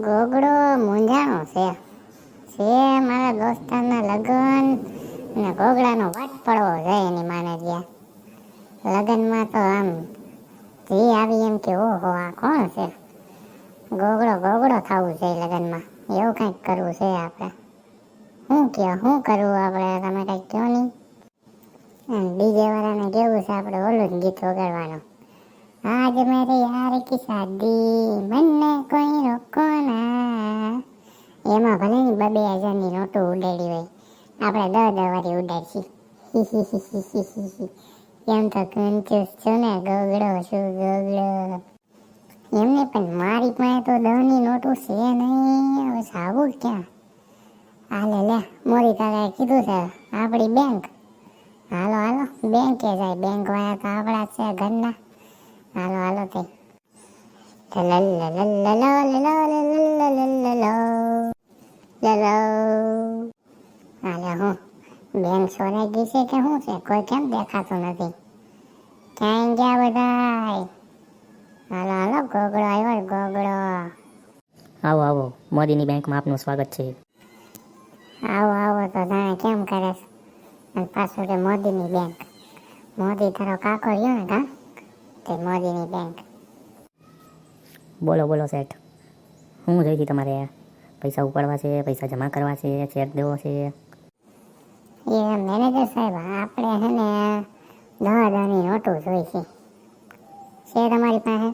ગોગડો, મૂંઝાણો છે. છે મારા દોસ્તારના લગ્ન ને ગોગડાનો વટ પડવો છે એની માને ત્યાં. લગ્નમાં તો આમ જે આવી એમ કે ઓહો, આ કોણ છે? ગોગડો ગોગડો થવું છે લગ્નમાં. એવું કંઈક કરવું છે આપણે. શું કહો શું કરવું આપણે? તમે કંઈક કહો નહીં. ડીજે વાળાને કેવું છે આપણે ઓલું જ ગીત વગાડવાનું? આજ મારી યાર કી શાદી મને કોઈ રોકો એમાં ભલે ની બે હજારની નોટો ઉડાડી હોય આપણે દર દસ વાળી ઉડાડશી. એમ તો કંચુસ છો ને ગગડો શું ગગડો એમને પણ મારી પાસે તો દસની નોટો છે નહીં હવે સાવું ક્યાં હાલે લે મોરી કાકાએ કીધું છે આપણી બેંક હાલો હાલો બેંકે જાય બેંક વાળા તો આપણા છે ઘરના હાલો હાલો તે હાલે હું બેન સોરાઈ ગઈ છે કે શું છે? કોઈ કેમ દેખાતું નથી? ક્યાં ગયા બધાય? હાલો હાલો ગોગડો આવ્યો ગોગડો આવો આવો. મોદીની બેંકમાં આપનું સ્વાગત છે. આવો આવો તો તને કેમ કરે અને પાછું કે મોદીની બેંક. મોદી તારો કાકો રહ્યો ને કા? તે મોદીની બેંક. બોલો બોલો સેઠ શું જોઈતી તમારે પૈસા ઉપાડવા છે પૈસા જમા કરવા છે ચેક દેવો છે. એ મેનેજર સાહેબ આપણે હે ને દસ હજારની નોટો જોઈ છે. છે તમારી પાસે?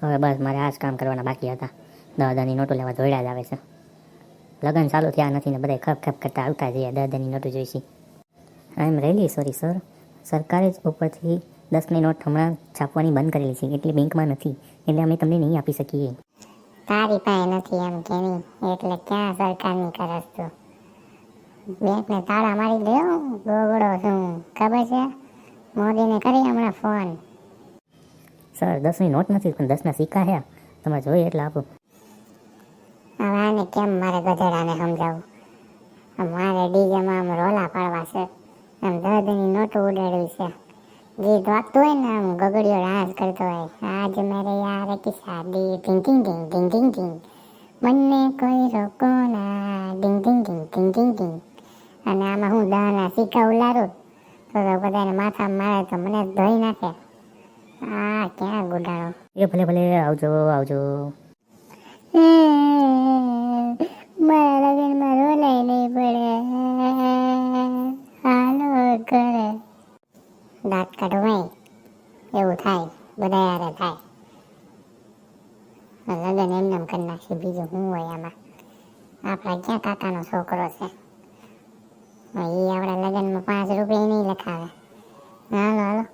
હવે બસ મારે આ જ કામ કરવાના બાકી હતા. દાદાની નોટો લેવા જોડ્યા જ આવે છે. લગ્ન ચાલુ થયા નથી ને બધા ખપ ખપ કરતા આવતા જઈએ દાદાની નોટો જોઈશી I am really sorry sir સરકારે જ ઉપરથી દસની નોટ હમણાં છાપવાની બંધ કરેલી છે. એટલે બેંકમાં નથી. એટલે અમે તમને નહીં આપી શકીએ. તારી પાસે નથી એમ કેવી એટલે ક્યાં સરકારની કરસ તું? બેંકને તાળા મારી ગયો ગોગડો શું? ખબર છે? મોદીને કરી હમણાં ફોન. સર દસની નોટ નથી પણ દસના સિક્કા હે તમારે જોઈએ એટલે આપો. હવે આને કેમ મારે ગધેડાને સમજાવું? મારે ડીજેમાં આમ રોલા પાડવા છે. આમ દર્દની નોટ ઉડાડવી છે. ગીત વાગતું હોય ને આમ ગગડીઓ ડાન્સ કરતો હોય આજ મેરે યાર કી શાદી ટિંગ ટિંગ ટિંગ ટિંગ ટિંગ ટિંગ. મને કોઈ રોકો ના, ટિંગ ટિંગ ટિંગ ટિંગ ટિંગ ટિંગ. અને આમાં હું દાના સિક્કા ઉલારું તો તો બધાને માથા મારે તો મને ધોઈ નાખે. આ ક્યાં ગુડાણો એ ભલે ભલે, આવજો આવજો મારા લગ્નમાં રોલાય નહીં પડે હાલો કરે દાંત કાઢવાય એવું થાય બધા યારે થાય. લગ્ન એમને એમ કરી નાખશે બીજું શું હોય આમાં? આપણા ક્યાં કાકાનો છોકરો છે? એ આપણા લગ્નમાં પાંચ રૂપિયા નહીં લખાવે. હાલો હાલો.